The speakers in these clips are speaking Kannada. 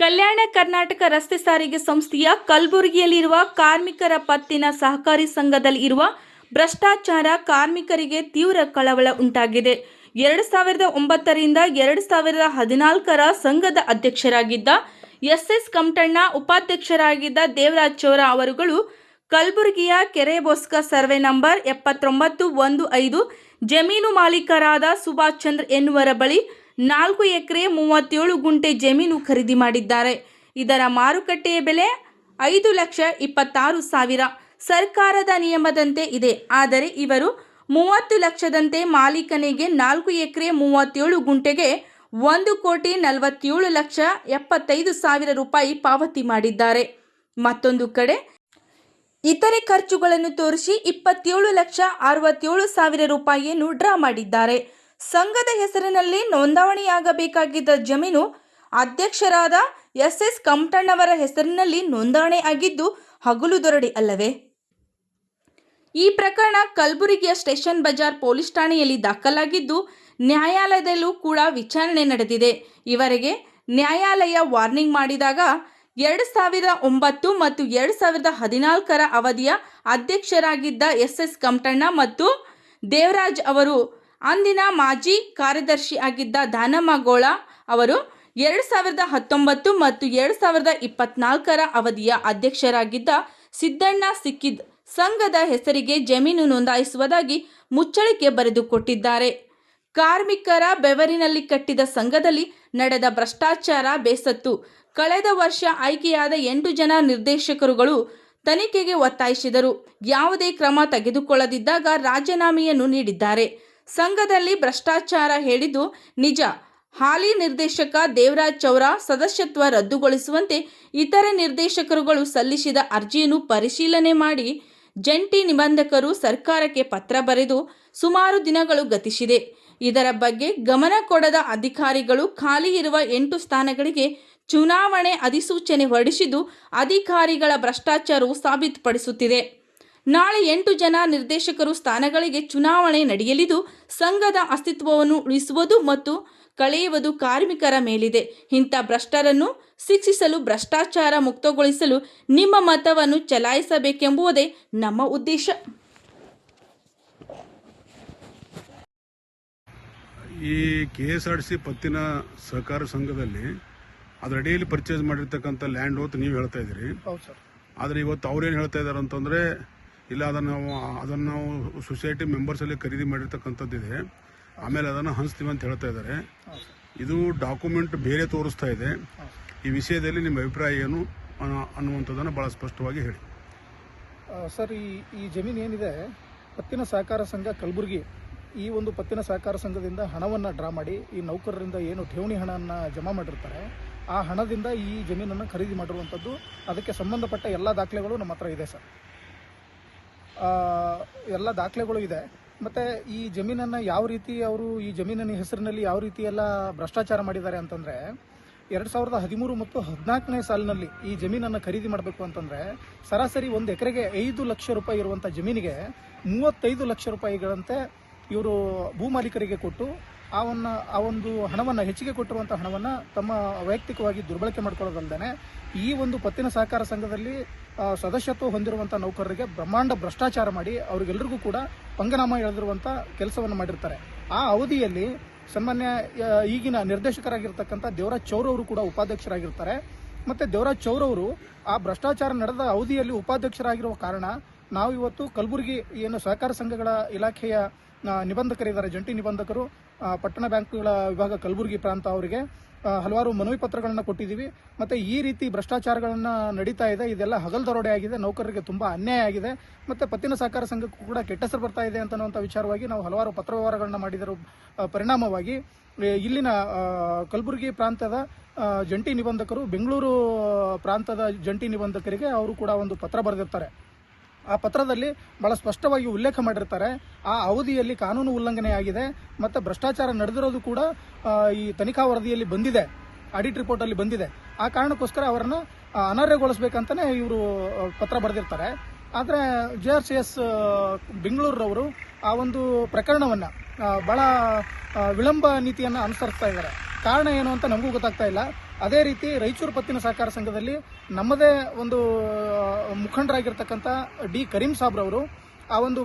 ಕಲ್ಯಾಣ ಕರ್ನಾಟಕ ರಸ್ತೆ ಸಾರಿಗೆ ಸಂಸ್ಥೆಯ ಕಲಬುರಗಿಯಲ್ಲಿರುವ ಕಾರ್ಮಿಕರ ಪತ್ತಿನ ಸಹಕಾರಿ ಸಂಘದಲ್ಲಿ ಇರುವ ಭ್ರಷ್ಟಾಚಾರ ಕಾರ್ಮಿಕರಿಗೆ ತೀವ್ರ ಕಳವಳ ಉಂಟಾಗಿದೆ. ಎರಡು ಸಾವಿರದ ಒಂಬತ್ತರಿಂದ ಎರಡು ಸಾವಿರದ ಹದಿನಾಲ್ಕರ ಸಂಘದ ಅಧ್ಯಕ್ಷರಾಗಿದ್ದ ಎಸ್ ಎಸ್ ಕಮಟಣ್ಣ, ಉಪಾಧ್ಯಕ್ಷರಾಗಿದ್ದ ದೇವರಾಜ್ ಚೌರ ಅವರುಗಳು ಕಲಬುರಗಿಯ ಕೆರೆಬೋಸ್ಕ ಸರ್ವೆ ನಂಬರ್ ಎಪ್ಪತ್ತೊಂಬತ್ತು ಒಂದು ಐದು ಜಮೀನು ಮಾಲೀಕರಾದ ಸುಭಾಷ್ ಚಂದ್ರ ಎನ್ನುವರ ಬಳಿ ನಾಲ್ಕು ಎಕರೆ ಮೂವತ್ತೇಳು ಗುಂಟೆ ಜಮೀನು ಖರೀದಿ ಮಾಡಿದ್ದಾರೆ. ಇದರ ಮಾರುಕಟ್ಟೆಯ ಬೆಲೆ ಐದು ಲಕ್ಷ ಇಪ್ಪತ್ತಾರು ಸಾವಿರ. ಸರ್ಕಾರದ ನಿಯಮದಂತೆ ಇದೆ. ಆದರೆ ಇವರು ಮೂವತ್ತು ಲಕ್ಷದಂತೆ ಮಾಲೀಕನಿಗೆ ನಾಲ್ಕು ಎಕರೆ ಮೂವತ್ತೇಳು ಗುಂಟೆಗೆ ಒಂದು ಕೋಟಿ ನಲವತ್ತೇಳು ಲಕ್ಷ ಎಪ್ಪತ್ತೈದು ಸಾವಿರ ರೂಪಾಯಿ ಪಾವತಿ ಮಾಡಿದ್ದಾರೆ. ಮತ್ತೊಂದು ಕಡೆ, ಇತರೆ ಖರ್ಚುಗಳನ್ನು ತೋರಿಸಿ ಇಪ್ಪತ್ತೇಳು ಲಕ್ಷ ಅರವತ್ತೇಳು ಸಾವಿರ ರೂಪಾಯಿಯನ್ನು ಡ್ರಾ ಮಾಡಿದ್ದಾರೆ. ಸಂಘದ ಹೆಸರಿನಲ್ಲಿ ನೋಂದಾವಣಿಯಾಗಬೇಕಾಗಿದ್ದ ಜಮೀನು ಅಧ್ಯಕ್ಷರಾದ ಎಸ್ ಎಸ್ ಕಮಟಣ್ಣವರ ಹೆಸರಿನಲ್ಲಿ ನೋಂದಣಿ ಆಗಿದ್ದು ಹಗಲು ದೊರಡಿ ಅಲ್ಲವೇ? ಈ ಪ್ರಕರಣ ಕಲಬುರಗಿಯ ಸ್ಟೇಷನ್ ಬಜಾರ್ ಪೊಲೀಸ್ ಠಾಣೆಯಲ್ಲಿ ದಾಖಲಾಗಿದ್ದು ನ್ಯಾಯಾಲಯದಲ್ಲೂ ಕೂಡ ವಿಚಾರಣೆ ನಡೆದಿದೆ. ಇವರಿಗೆ ನ್ಯಾಯಾಲಯ ವಾರ್ನಿಂಗ್ ಮಾಡಿದಾಗ ಎರಡು ಸಾವಿರದ ಒಂಬತ್ತು ಮತ್ತು ಎರಡು ಸಾವಿರದ ಹದಿನಾಲ್ಕರ ಅವಧಿಯ ಅಧ್ಯಕ್ಷರಾಗಿದ್ದ ಎಸ್ ಎಸ್ ಕಮಟಣ್ಣ ಮತ್ತು ದೇವರಾಜ್ ಅವರು ಅಂದಿನ ಮಾಜಿ ಕಾರ್ಯದರ್ಶಿ ಆಗಿದ್ದ ದಾನಮಗೋಳ ಅವರು ಎರಡು ಸಾವಿರದ ಹತ್ತೊಂಬತ್ತು ಮತ್ತು ಎರಡು ಸಾವಿರದ ಇಪ್ಪತ್ನಾಲ್ಕರ ಅವಧಿಯ ಅಧ್ಯಕ್ಷರಾಗಿದ್ದ ಸಿದ್ದಣ್ಣ ಸಿಕ್ಕಿದ್ ಸಂಘದ ಹೆಸರಿಗೆ ಜಮೀನು ನೋಂದಾಯಿಸುವುದಾಗಿ ಮುಚ್ಚಳಿಕೆ ಬರೆದುಕೊಟ್ಟಿದ್ದಾರೆ ಕಾರ್ಮಿಕರ ಬೆವರಿನಲ್ಲಿ ಕಟ್ಟಿದ ಸಂಘದಲ್ಲಿ ನಡೆದ ಭ್ರಷ್ಟಾಚಾರ ಬೇಸತ್ತು. ಕಳೆದ ವರ್ಷ ಆಯ್ಕೆಯಾದ ಎಂಟು ಜನ ನಿರ್ದೇಶಕರುಗಳು ತನಿಖೆಗೆ ಒತ್ತಾಯಿಸಿದರು. ಯಾವುದೇ ಕ್ರಮ ತೆಗೆದುಕೊಳ್ಳದಿದ್ದಾಗ ರಾಜೀನಾಮೆಯನ್ನು ನೀಡಿದ್ದಾರೆ. ಸಂಘದಲ್ಲಿ ಭ್ರಷ್ಟಾಚಾರ ಹೇಳಿದ್ದು ನಿಜ. ಹಾಲಿ ನಿರ್ದೇಶಕ ದೇವರಾಜ್ ಚೌರ ಸದಸ್ಯತ್ವ ರದ್ದುಗೊಳಿಸುವಂತೆ ಇತರೆ ನಿರ್ದೇಶಕರುಗಳು ಸಲ್ಲಿಸಿದ ಅರ್ಜಿಯನ್ನು ಪರಿಶೀಲನೆ ಮಾಡಿ ಜಂಟಿ ನಿಬಂಧಕರು ಸರ್ಕಾರಕ್ಕೆ ಪತ್ರ ಬರೆದು ಸುಮಾರು ದಿನಗಳು ಗತಿಸಿದೆ. ಇದರ ಬಗ್ಗೆ ಗಮನ ಕೊಡದ ಅಧಿಕಾರಿಗಳು ಖಾಲಿ ಇರುವ ಎಂಟು ಸ್ಥಾನಗಳಿಗೆ ಚುನಾವಣೆ ಅಧಿಸೂಚನೆ ಹೊರಡಿಸಿದ್ದು ಅಧಿಕಾರಿಗಳ ಭ್ರಷ್ಟಾಚಾರವು ಸಾಬೀತುಪಡಿಸುತ್ತಿದೆ. ನಾಳೆ ಎಂಟು ಜನ ನಿರ್ದೇಶಕರು ಸ್ಥಾನಗಳಿಗೆ ಚುನಾವಣೆ ನಡೆಯಲಿದ್ದು ಸಂಘದ ಅಸ್ತಿತ್ವವನ್ನು ಉಳಿಸುವುದು ಮತ್ತು ಕಳೆಯುವುದು ಕಾರ್ಮಿಕರ ಮೇಲಿದೆ. ಇಂಥ ಭ್ರಷ್ಟರನ್ನು ಶಿಕ್ಷಿಸಲು ಭ್ರಷ್ಟಾಚಾರ ಮುಕ್ತಗೊಳಿಸಲು ನಿಮ್ಮ ಮತವನ್ನು ಚಲಾಯಿಸಬೇಕೆಂಬುದೇ ನಮ್ಮ ಉದ್ದೇಶ. ಈ ಕೆ ಎಸ್ ಆರ್ ಸಿ ಪತ್ತಿನ ಸಹಕಾರ ಸಂಘದಲ್ಲಿ ಅದರ ಅಡಿಯಲ್ಲಿ ಪರ್ಚೇಸ್ ಮಾಡಿರ್ತಕ್ಕಂಥ ಲ್ಯಾಂಡ್ ಹೋತ್ ನೀವು ಹೇಳ್ತಾ ಇದ್ದೀರಿ. ಹೌದು ಸರ್. ಆದರೆ ಇವತ್ತು ಅವ್ರೇನು ಹೇಳ್ತಾ ಇದ್ದಾರೆ ಅಂತಂದರೆ ಇಲ್ಲ, ಅದನ್ನು ನಾವು ಅದನ್ನು ನಾವು ಸೊಸೈಟಿ ಮೆಂಬರ್ಸಲ್ಲಿ ಖರೀದಿ ಮಾಡಿರ್ತಕ್ಕಂಥದ್ದಿದೆ ಆಮೇಲೆ ಅದನ್ನು ಹಂಚ್ತೀವಿ ಅಂತ ಹೇಳ್ತಾ ಇದ್ದಾರೆ. ಇದು ಡಾಕ್ಯುಮೆಂಟ್ ಬೇರೆ ತೋರಿಸ್ತಾ ಇದೆ. ಈ ವಿಷಯದಲ್ಲಿ ನಿಮ್ಮ ಅಭಿಪ್ರಾಯ ಏನು ಅನ್ನೋ- ಅನ್ನುವಂಥದ್ದನ್ನು ಭಾಳ ಸ್ಪಷ್ಟವಾಗಿ ಹೇಳಿ. ಸರ್, ಈ ಈ ಜಮೀನು ಏನಿದೆ, ಪತ್ತಿನ ಸಹಕಾರ ಸಂಘ ಕಲಬುರಗಿ ಈ ಒಂದು ಪತ್ತಿನ ಸಹಕಾರ ಸಂಘದಿಂದ ಹಣವನ್ನು ಡ್ರಾ ಮಾಡಿ, ಈ ನೌಕರರಿಂದ ಏನು ಠೇವಣಿ ಹಣವನ್ನು ಜಮಾ ಮಾಡಿರ್ತಾರೆ, ಆ ಹಣದಿಂದ ಈ ಜಮೀನನ್ನು ಖರೀದಿ ಮಾಡಿರುವಂಥದ್ದು, ಅದಕ್ಕೆ ಸಂಬಂಧಪಟ್ಟ ಎಲ್ಲ ದಾಖಲೆಗಳು ನಮ್ಮ ಹತ್ರ ಇದೆ, ಸರ್. ಎಲ್ಲ ದಾಖಲೆಗಳು ಇದೆ. ಮತ್ತು ಈ ಜಮೀನನ್ನು ಯಾವ ರೀತಿ ಅವರು ಈ ಜಮೀನಿನ ಹೆಸರಿನಲ್ಲಿ ಯಾವ ರೀತಿ ಎಲ್ಲ ಭ್ರಷ್ಟಾಚಾರ ಮಾಡಿದ್ದಾರೆ ಅಂತಂದರೆ, ಎರಡು ಸಾವಿರದ ಹದಿಮೂರು ಮತ್ತು ಹದಿನಾಲ್ಕನೇ ಸಾಲಿನಲ್ಲಿ ಈ ಜಮೀನನ್ನು ಖರೀದಿ ಮಾಡಬೇಕು ಅಂತಂದರೆ, ಸರಾಸರಿ ಒಂದು ಎಕರೆಗೆ ಐದು ಲಕ್ಷ ರೂಪಾಯಿ ಇರುವಂಥ ಜಮೀನಿಗೆ ಮೂವತ್ತೈದು ಲಕ್ಷ ರೂಪಾಯಿಗಳಂತೆ ಇವರು ಭೂ ಮಾಲೀಕರಿಗೆ ಅವನ್ನ ಆ ಒಂದು ಹಣವನ್ನು ಹೆಚ್ಚಿಗೆ ಕೊಟ್ಟಿರುವಂಥ ಹಣವನ್ನು ತಮ್ಮ ವೈಯಕ್ತಿಕವಾಗಿ ದುರ್ಬಳಕೆ ಮಾಡ್ಕೊಳ್ಳೋದಲ್ಲದೆ ಈ ಒಂದು ಪತ್ತಿನ ಸಹಕಾರ ಸಂಘದಲ್ಲಿ ಸದಸ್ಯತ್ವ ಹೊಂದಿರುವಂಥ ನೌಕರರಿಗೆ ಬ್ರಹ್ಮಾಂಡ ಭ್ರಷ್ಟಾಚಾರ ಮಾಡಿ ಅವರಿಗೆಲ್ಲರಿಗೂ ಕೂಡ ಪಂಗನಾಮ ಎಳೆದಿರುವಂಥ ಕೆಲಸವನ್ನು ಮಾಡಿರ್ತಾರೆ. ಆ ಅವಧಿಯಲ್ಲಿ ಸಾಮಾನ್ಯ ಈಗಿನ ನಿರ್ದೇಶಕರಾಗಿರ್ತಕ್ಕಂಥ ದೇವರಾಜ್ ಚೌರ್ ಅವರು ಕೂಡ ಉಪಾಧ್ಯಕ್ಷರಾಗಿರ್ತಾರೆ. ಮತ್ತು ದೇವರಾಜ್ ಚೌರ್ ಅವರು ಆ ಭ್ರಷ್ಟಾಚಾರ ನಡೆದ ಅವಧಿಯಲ್ಲಿ ಉಪಾಧ್ಯಕ್ಷರಾಗಿರುವ ಕಾರಣ ನಾವು ಇವತ್ತು ಕಲಬುರಗಿ ಏನು ಸಹಕಾರ ಸಂಘಗಳ ಇಲಾಖೆಯ ಆ, ನಿಬಂಧಕರಿದ್ದಾರೆ. ಜಂಟಿ ನಿಬಂಧಕರು ಪಟ್ಟಣ ಬ್ಯಾಂಕ್ಗಳ ವಿಭಾಗ ಕಲಬುರಗಿ ಪ್ರಾಂತ ಅವರಿಗೆ ಹಲವಾರು ಮನವಿ ಪತ್ರಗಳನ್ನು ಕೊಟ್ಟಿದ್ದೀವಿ. ಮತ್ತು ಈ ರೀತಿ ಭ್ರಷ್ಟಾಚಾರಗಳನ್ನು ನಡೀತಾ ಇದೆ. ಇದೆಲ್ಲ ಹಗಲ್ ದರೋಡೆ ಆಗಿದೆ. ನೌಕರರಿಗೆ ತುಂಬ ಅನ್ಯಾಯ ಆಗಿದೆ. ಮತ್ತು ಪತ್ತಿನ ಸಹಕಾರ ಸಂಘಕ್ಕೂ ಕೂಡ ಕೆಟ್ಟ ಹೆಸರು ಬರ್ತಾ ಇದೆ ಅಂತನ್ನುವಂಥ ವಿಚಾರವಾಗಿ ನಾವು ಹಲವಾರು ಪತ್ರ ವ್ಯವಹಾರಗಳನ್ನ ಮಾಡಿದರ ಪರಿಣಾಮವಾಗಿ ಇಲ್ಲಿನ ಕಲಬುರಗಿ ಪ್ರಾಂತದ ಜಂಟಿ ನಿಬಂಧಕರು, ಬೆಂಗಳೂರು ಪ್ರಾಂತದ ಜಂಟಿ ನಿಬಂಧಕರಿಗೆ ಅವರು ಕೂಡ ಒಂದು ಪತ್ರ ಬರೆದಿರ್ತಾರೆ. ಆ ಪತ್ರದಲ್ಲಿ ಬಹಳ ಸ್ಪಷ್ಟವಾಗಿ ಉಲ್ಲೇಖ ಮಾಡಿರ್ತಾರೆ. ಆ ಅವಧಿಯಲ್ಲಿ ಕಾನೂನು ಉಲ್ಲಂಘನೆ ಆಗಿದೆ ಮತ್ತು ಭ್ರಷ್ಟಾಚಾರ ನಡೆದಿರೋದು ಕೂಡ ಈ ತನಿಖಾ ವರದಿಯಲ್ಲಿ ಬಂದಿದೆ. ಆಡಿಟ್ ರಿಪೋರ್ಟಲ್ಲಿ ಬಂದಿದೆ. ಆ ಕಾರಣಕ್ಕೋಸ್ಕರ ಅವರನ್ನು ಅನರ್ಹಗೊಳಿಸ್ಬೇಕಂತಲೇ ಇವರು ಪತ್ರ ಬರೆದಿರ್ತಾರೆ. ಆದರೆ ಜೆ ಆರ್ ಸಿ ಎಸ್ ಬೆಂಗಳೂರವರು ಆ ಒಂದು ಪ್ರಕರಣವನ್ನು ಭಾಳ ವಿಳಂಬ ನೀತಿಯನ್ನು ಅನುಸರಿಸ್ತಾ ಇದ್ದಾರೆ. ಕಾರಣ ಏನು ಅಂತ ನಮಗೂ ಗೊತ್ತಾಗ್ತಾ ಇಲ್ಲ. ಅದೇ ರೀತಿ ರಾಯಚೂರು ಪತ್ತಿನ ಸಹಕಾರ ಸಂಘದಲ್ಲಿ ನಮ್ಮದೇ ಒಂದು ಮುಖಂಡರಾಗಿರ್ತಕ್ಕಂಥ ಡಿ ಕರೀಂ ಸಾಬ್ರವರು ಆ ಒಂದು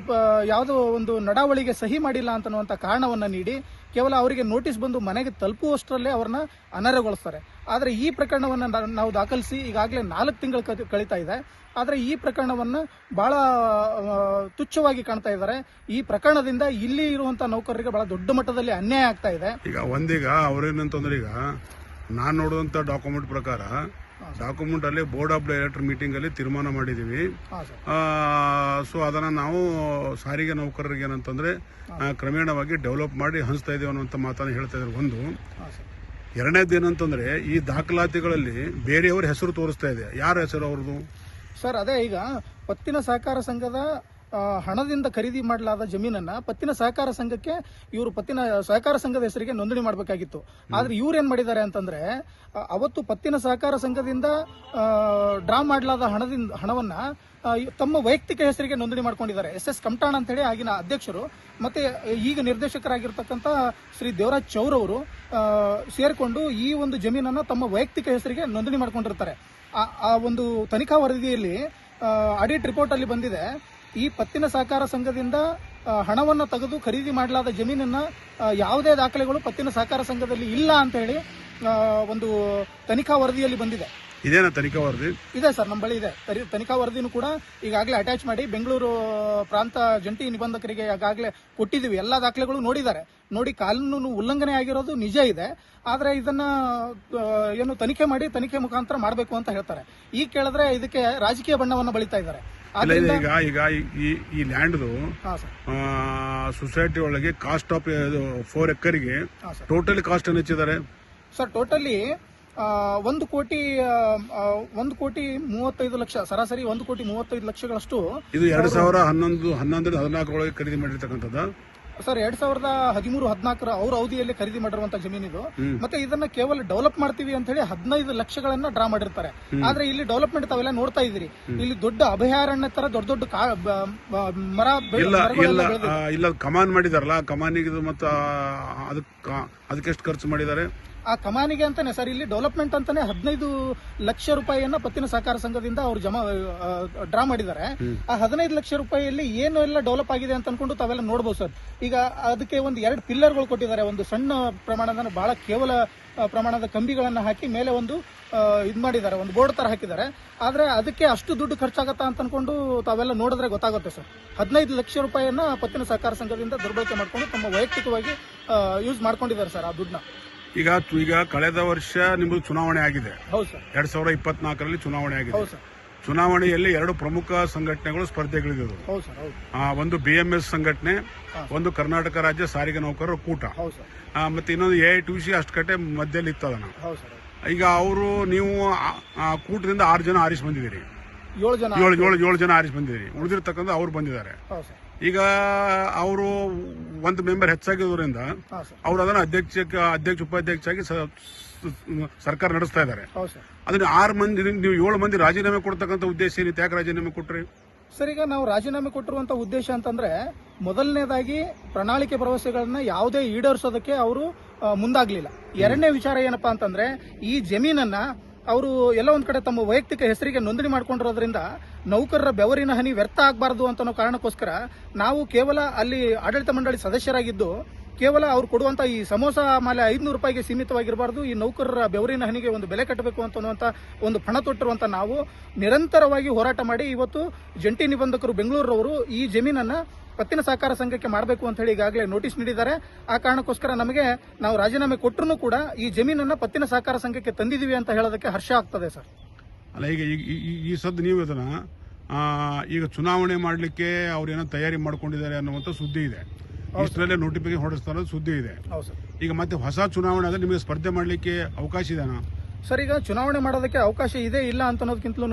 ಯಾವುದೋ ಒಂದು ನಡಾವಳಿಗೆ ಸಹಿ ಮಾಡಿಲ್ಲ ಅಂತನ್ನುವಂಥ ಕಾರಣವನ್ನು ನೀಡಿ ಕೇವಲ ಅವರಿಗೆ ನೋಟಿಸ್ ಬಂದು ಮನೆಗೆ ತಲುಪುವಷ್ಟರಲ್ಲೇ ಅವ್ರನ್ನ ಅನರ್ಹಗೊಳಿಸ್ತಾರೆ. ಆದರೆ ಈ ಪ್ರಕರಣವನ್ನು ನಾವು ದಾಖಲಿಸಿ ಈಗಾಗಲೇ ನಾಲ್ಕು ತಿಂಗಳು ಕಳೀತಾ ಇದೆ. ಆದರೆ ಈ ಪ್ರಕರಣವನ್ನು ಆ, ತುಚ್ಛವಾಗಿ ಕಾಣ್ತಾ ಇದ್ದಾರೆ. ಈ ಪ್ರಕರಣದಿಂದ ಇಲ್ಲಿ ಇರುವಂಥ ನೌಕರರಿಗೆ ಬಹಳ ದೊಡ್ಡ ಮಟ್ಟದಲ್ಲಿ ಅನ್ಯಾಯ ಆಗ್ತಾ ಇದೆ. ಈಗ ಒಂದೀಗ ಅವ್ರೇನಂತಂದ್ರೆ ಈಗ ನಾನು ನೋಡುವಂಥ ಡಾಕ್ಯುಮೆಂಟ್ ಪ್ರಕಾರ ಡಾಕ್ಯುಮೆಂಟ್ ಅಲ್ಲಿ ಬೋರ್ಡ್ ಆಫ್ ಡೈರೆಕ್ಟರ್ ಮೀಟಿಂಗ್ ಅಲ್ಲಿ ತೀರ್ಮಾನ ಮಾಡಿದೀವಿ. ಸೊ ಅದನ್ನ ನಾವು ಸಾರಿಗೆ ನೌಕರರಿಗೆ ಏನಂತಂದ್ರೆ ಕ್ರಮೇಣವಾಗಿ ಡೆವಲಪ್ ಮಾಡಿ ಹಂಚ್ತಾ ಇದೀವಿ ಅನ್ನುವಂಥ ಮಾತನ್ನ ಹೇಳ್ತಾ ಇದ್ದಾರೆ ಒಂದು. ಎರಡನೇದು ಏನಂತಂದ್ರೆ ಈ ದಾಖಲಾತಿಗಳಲ್ಲಿ ಬೇರೆಯವ್ರ ಹೆಸರು ತೋರಿಸ್ತಾ ಇದೆ. ಯಾರ ಹೆಸರು ಅವ್ರದ್ದು? ಸರ್ ಅದೇ ಈಗ ಪತ್ತಿನ ಸಹಕಾರ ಸಂಘದ ಹಣದಿಂದ ಖರೀದಿ ಮಾಡಲಾದ ಜಮೀನನ್ನ ಪತ್ತಿನ ಸಹಕಾರ ಸಂಘಕ್ಕೆ ಇವರು ಪತ್ತಿನ ಸಹಕಾರ ಸಂಘದ ಹೆಸರಿಗೆ ನೋಂದಣಿ ಮಾಡಬೇಕಾಗಿತ್ತು. ಆದ್ರೆ ಇವ್ರು ಏನ್ ಮಾಡಿದ್ದಾರೆ ಅಂತಂದ್ರೆ ಅವತ್ತು ಪತ್ತಿನ ಸಹಕಾರ ಸಂಘದಿಂದ ಡ್ರಾ ಮಾಡಲಾದ ಹಣದಿಂದ, ಹಣವನ್ನ ತಮ್ಮ ವೈಯಕ್ತಿಕ ಹೆಸರಿಗೆ ನೋಂದಣಿ ಮಾಡ್ಕೊಂಡಿದ್ದಾರೆ. ಎಸ್ ಎಸ್ ಕಮಟಾಣ ಅಂತ ಹೇಳಿ ಆಗಿನ ಅಧ್ಯಕ್ಷರು, ಮತ್ತೆ ಈಗ ನಿರ್ದೇಶಕರಾಗಿರ್ತಕ್ಕಂತ ಶ್ರೀ ದೇವರಾಜ್ ಚೌರವರು ಸೇರ್ಕೊಂಡು ಈ ಒಂದು ಜಮೀನನ್ನ ತಮ್ಮ ವೈಯಕ್ತಿಕ ಹೆಸರಿಗೆ ನೋಂದಣಿ ಮಾಡ್ಕೊಂಡಿರ್ತಾರೆ. ಆ ಒಂದು ತನಿಖಾ ವರದಿಯಲ್ಲಿ ಆಡಿಟ್ ರಿಪೋರ್ಟ್ ಅಲ್ಲಿ ಬಂದಿದೆ. ಈ ಪತ್ತಿನ ಸಹಕಾರ ಸಂಘದಿಂದ ಹಣವನ್ನು ತೆಗೆದು ಖರೀದಿ ಮಾಡಲಾದ ಜಮೀನನ್ನು ಯಾವುದೇ ದಾಖಲೆಗಳು ಪತ್ತಿನ ಸಹಕಾರ ಸಂಘದಲ್ಲಿ ಇಲ್ಲ ಅಂತ ಹೇಳಿ ಒಂದು ತನಿಖಾ ವರದಿಯಲ್ಲಿ ಬಂದಿದೆ. ಇದೇನ ತನಿಖಾ ವರದಿ? ಇದೆ ಸರ್ ನಮ್ಮ ಬಳಿ ಇದೆ. ತನಿಖಾ ವರದಿನೂ ಕೂಡ ಈಗಾಗಲೇ ಅಟ್ಯಾಚ್ ಮಾಡಿ ಬೆಂಗಳೂರು ಪ್ರಾಂತ ಜಂಟಿ ನಿಬಂಧಕರಿಗೆ ಈಗಾಗಲೇ ಕೊಟ್ಟಿದ್ದೀವಿ. ಎಲ್ಲ ದಾಖಲೆಗಳು ನೋಡಿದ್ದಾರೆ. ನೋಡಿ ಕಾನೂನು ಉಲ್ಲಂಘನೆ ಆಗಿರೋದು ನಿಜ ಇದೆ. ಆದರೆ ಇದನ್ನ ಏನು ತನಿಖೆ ಮಾಡಿ ತನಿಖೆ ಮುಖಾಂತರ ಮಾಡಬೇಕು ಅಂತ ಹೇಳ್ತಾರೆ. ಈಗ ಕೇಳಿದ್ರೆ ಇದಕ್ಕೆ ರಾಜಕೀಯ ಬಣ್ಣವನ್ನು ಬಳಿತಾ ಇದ್ದಾರೆ. ಇಲ್ಲ ಈಗ ಈಗ ಈ- ಈ ಲ್ಯಾಂಡ್ದು ಸೊಸೈಟಿ ಒಳಗೆ ಕಾಸ್ಟ್ ಆಫ್ ಫೋರ್ ಎಕರ್ಗೆ ಟೋಟಲಿ ಕಾಸ್ಟ್ ಏನು ಹೆಚ್ಚಿದ್ದಾರೆ? ಸರ್ ಟೋಟಲಿ ಒಂದು ಕೋಟಿ ಒಂದು ಕೋಟಿ ಮೂವತ್ತೈದು ಲಕ್ಷ ಸರಾಸರಿ ಒಂದು ಕೋಟಿ ಮೂವತ್ತೈದು ಲಕ್ಷಗಳಷ್ಟು ಇದು ಎರಡ್ ಸಾವಿರ ಹನ್ನೊಂದು ಹನ್ನೊಂದರಿಂದ ಹದಿನಾಲ್ಕರೊಳಗೆ ಖರೀದಿ ಮಾಡಿರ್ತಕ್ಕಂಥದ್ದು. ಸರ್ ಎರಡ್ ಸಾವಿರದ ಹದಿಮೂರು ಹದಿನಾಲ್ಕರ ಅವ್ರ ಅವಧಿಯಲ್ಲಿ ಖರೀದಿ ಮಾಡಿರುವಂತ ಜಮೀನಿದು. ಮತ್ತೆ ಇದನ್ನ ಕೇವಲ ಡೆವಲಪ್ ಮಾಡ್ತೀವಿ ಅಂತ ಹೇಳಿ ಹದಿನೈದು ಲಕ್ಷಗಳನ್ನ ಡ್ರಾ ಮಾಡಿರ್ತಾರೆ. ಆದ್ರೆ ಇಲ್ಲಿ ಡೆವಲಪ್ಮೆಂಟ್ ತಾವೆಲ್ಲ ನೋಡ್ತಾ ಇದೀರಿ ಇಲ್ಲಿ ದೊಡ್ಡ ಅಭಯಾರಣ್ಯ ತರ ದೊಡ್ಡ ದೊಡ್ಡ ಮರ ಇಲ್ಲ ಕಮಾನ್ ಮಾಡಿದಾರಲ್ಲ ಕಮಾನಿಗೆ ಮತ್ತು ಅದಕ್ಕೆ ಅದಕ್ಕೆ ಎಷ್ಟು ಖರ್ಚು ಮಾಡಿದ್ದಾರೆ? ಆ ಕಮಾನಿಗೆ ಅಂತಾನೆ ಸರ್ ಇಲ್ಲಿ ಡೆವಲಪ್ಮೆಂಟ್ ಅಂತಾನೆ ಹದಿನೈದು ಲಕ್ಷ ರೂಪಾಯಿಯನ್ನ ಪತ್ತಿನ ಸಹಕಾರ ಸಂಘದಿಂದ ಅವರು ಜಮಾ ಡ್ರಾ ಮಾಡಿದ್ದಾರೆ. ಆ ಹದಿನೈದು ಲಕ್ಷ ರೂಪಾಯಿಯಲ್ಲಿ ಏನು ಎಲ್ಲ ಡೆವಲಪ್ ಆಗಿದೆ ಅಂತ ಅನ್ಕೊಂಡು ತಾವೆಲ್ಲ ನೋಡ್ಬೋದು ಸರ್. ಈಗ ಅದಕ್ಕೆ ಒಂದು ಎರಡು ಪಿಲ್ಲರ್ಗಳು ಕೊಟ್ಟಿದ್ದಾರೆ. ಒಂದು ಸಣ್ಣ ಪ್ರಮಾಣದ ಬಹಳ ಕೇವಲ ಪ್ರಮಾಣದ ಕಂಬಿಗಳನ್ನು ಹಾಕಿ ಮೇಲೆ ಒಂದು ಇದು ಮಾಡಿದ್ದಾರೆ ಒಂದು ಬೋರ್ಡ್ ತರ ಹಾಕಿದ್ದಾರೆ. ಆದರೆ ಅದಕ್ಕೆ ಅಷ್ಟು ದುಡ್ಡು ಖರ್ಚಾಗತ್ತಾ ಅಂತ ಅನ್ಕೊಂಡು ತಾವೆಲ್ಲ ನೋಡಿದ್ರೆ ಗೊತ್ತಾಗುತ್ತೆ ಸರ್. ಹದಿನೈದು ಲಕ್ಷ ರೂಪಾಯಿಯನ್ನ ಪತ್ತಿನ ಸಹಕಾರ ಸಂಘದಿಂದ ದುರ್ಬಳಕೆ ಮಾಡ್ಕೊಂಡು ತಮ್ಮ ವೈಯಕ್ತಿಕವಾಗಿ ಯೂಸ್ ಮಾಡ್ಕೊಂಡಿದ್ದಾರೆ ಸರ್ ಆ ದುಡ್ಡನ್ನ. ಈಗ ಈಗ ಕಳೆದ ವರ್ಷ ನಿಮ್ಮದು ಚುನಾವಣೆ ಆಗಿದೆ. ಹೌದು ಸರ್. ಎರಡ್ ಸಾವಿರದ ಇಪ್ಪತ್ನಾಲ್ಕರಲ್ಲಿ ಚುನಾವಣೆ ಆಗಿದೆ. ಹೌದು ಸರ್. ಚುನಾವಣೆಯಲ್ಲಿ ಎರಡು ಪ್ರಮುಖ ಸಂಘಟನೆಗಳು ಸ್ಪರ್ಧೆಗಳಿದ್ದವು. ಒಂದು ಬಿ ಎಂ ಎಸ್ ಸಂಘಟನೆ ಒಂದು ಕರ್ನಾಟಕ ರಾಜ್ಯ ಸಾರಿಗೆ ನೌಕರರ ಕೂಟ. ಮತ್ತೆ ಇನ್ನೊಂದು ಎ ಐ ಟಿ ಸಿ ಅಷ್ಟುಕಟ್ಟೆ ಮಧ್ಯದಲ್ಲಿ ಇತ್ತದ ಈಗ ಅವರು ನೀವು ಕೂಟದಿಂದ ಆರು ಜನ ಆರಿಸಿ ಬಂದಿದ್ದೀರಿ. ಏಳು ಜನ ಏಳು ಏಳು ಏಳು ಜನ ಆರಿಸಿ ಬಂದಿದ್ದೀರಿ. ಉಳಿದಿರ್ತಕ್ಕಂಥ ಅವ್ರು ಬಂದಿದ್ದಾರೆ. ಈಗ ಅವರು ಒಂದು ಮೆಂಬರ್ ಹೆಚ್ಚಾಗಿರೋದ್ರಿಂದ ಅವ್ರು ಅದನ್ನ ಅಧ್ಯಕ್ಷ ಅಧ್ಯಕ್ಷ ಉಪಾಧ್ಯಕ್ಷ ಆಗಿ ಸರ್ಕಾರ ನಡೆಸ್ತಾ ಇದ್ದಾರೆ. ಅದನ್ನ ಆರು ಮಂದಿ ನೀವು ಏಳು ಮಂದಿ ರಾಜೀನಾಮೆ ಕೊಡ್ತಕ್ಕಂಥ ಉದ್ದೇಶ ಏನಿತ್ತು? ಯಾಕೆ ರಾಜೀನಾಮೆ ಕೊಟ್ರಿ? ಸರ್ ಈಗ ನಾವು ರಾಜೀನಾಮೆ ಕೊಟ್ಟಿರುವಂತ ಉದ್ದೇಶ ಅಂತಂದ್ರೆ ಮೊದಲನೇದಾಗಿ ಪ್ರಣಾಳಿಕೆ ಭರವಸೆಗಳನ್ನ ಯಾವುದೇ ಈಡೇರಿಸೋದಕ್ಕೆ ಅವರು ಮುಂದಾಗ್ಲಿಲ್ಲ. ಎರಡನೇ ವಿಚಾರ ಏನಪ್ಪಾ ಅಂತಂದ್ರೆ ಈ ಜಮೀನನ್ನ ಅವರು ಎಲ್ಲ ಒಂದ್ ಕಡೆ ತಮ್ಮ ವೈಯಕ್ತಿಕ ಹೆಸರಿಗೆ ನೋಂದಣಿ ಮಾಡ್ಕೊಂಡಿರೋದ್ರಿಂದ ನೌಕರರ ಬೆವರಿನ ಹನಿ ವ್ಯರ್ಥ ಆಗಬಾರದು ಅಂತ ಕಾರಣಕ್ಕೋಸ್ಕರ ನಾವು ಕೇವಲ ಅಲ್ಲಿ ಆಡಳಿತ ಮಂಡಳಿ ಸದಸ್ಯರಾಗಿದ್ದು ಕೇವಲ ಅವ್ರು ಕೊಡುವಂತ ಈ ಸಮೋಸ ಮೇಲೆ ಐದ್ನೂರು ರೂಪಾಯಿಗೆ ಸೀಮಿತವಾಗಿರಬಾರ್ದು. ಈ ನೌಕರರ ಬೆವರಿನ ಹನಿಗೆ ಒಂದು ಬೆಲೆ ಕಟ್ಟಬೇಕು ಅಂತ ಅನ್ನುವಂತ ಒಂದು ಪಣ ತೊಟ್ಟಿರುವಂತ ನಾವು ನಿರಂತರವಾಗಿ ಹೋರಾಟ ಮಾಡಿ ಇವತ್ತು ಜಂಟಿ ನಿಬಂಧಕರು ಬೆಂಗಳೂರವರು ಈ ಜಮೀನನ್ನ ಪತ್ತಿನ ಸಹಕಾರ ಸಂಘಕ್ಕೆ ಮಾಡಬೇಕು ಅಂತ ಹೇಳಿ ಈಗಾಗಲೇ ನೋಟಿಸ್ ನೀಡಿದ್ದಾರೆ. ಆ ಕಾರಣಕ್ಕೋಸ್ಕರ ನಮಗೆ ನಾವು ರಾಜೀನಾಮೆ ಕೊಟ್ಟರು ಕೂಡ ಈ ಜಮೀನನ್ನ ಪತ್ತಿನ ಸಹಕಾರ ಸಂಘಕ್ಕೆ ತಂದಿದ್ದೀವಿ ಅಂತ ಹೇಳೋದಕ್ಕೆ ಹರ್ಷ ಆಗ್ತದೆ ಸರ್. ಅಲ್ಲ, ಈಗ ಈ- ಸದ್ದು ನೀವು ಇದನ್ನ ಈಗ ಚುನಾವಣೆ ಮಾಡಲಿಕ್ಕೆ ಅವ್ರು ಏನೋ ತಯಾರಿ ಮಾಡ್ಕೊಂಡಿದ್ದಾರೆ ಅನ್ನುವಂಥ ಸುದ್ದಿ ಇದೆ. ಇಷ್ಟರಲ್ಲೇ ನೋಟಿಫಿಕೇಶನ್ ಹೊರಡಿಸ್ತಾ ಸುದ್ದಿ ಇದೆ. ಹೌದು ಸರ್. ಈಗ ಮತ್ತೆ ಹೊಸ ಚುನಾವಣೆ ಆದ್ರೆ ನಿಮಗೆ ಸ್ಪರ್ಧೆ ಮಾಡಲಿಕ್ಕೆ ಅವಕಾಶ ಇದೆನಾ? ಸರ್ ಈಗ ಚುನಾವಣೆ ಮಾಡೋದಕ್ಕೆ ಅವಕಾಶ ಇದೆ ಇಲ್ಲ ಅಂತ ಅನ್ನೋದಕ್ಕಿಂತಲೂ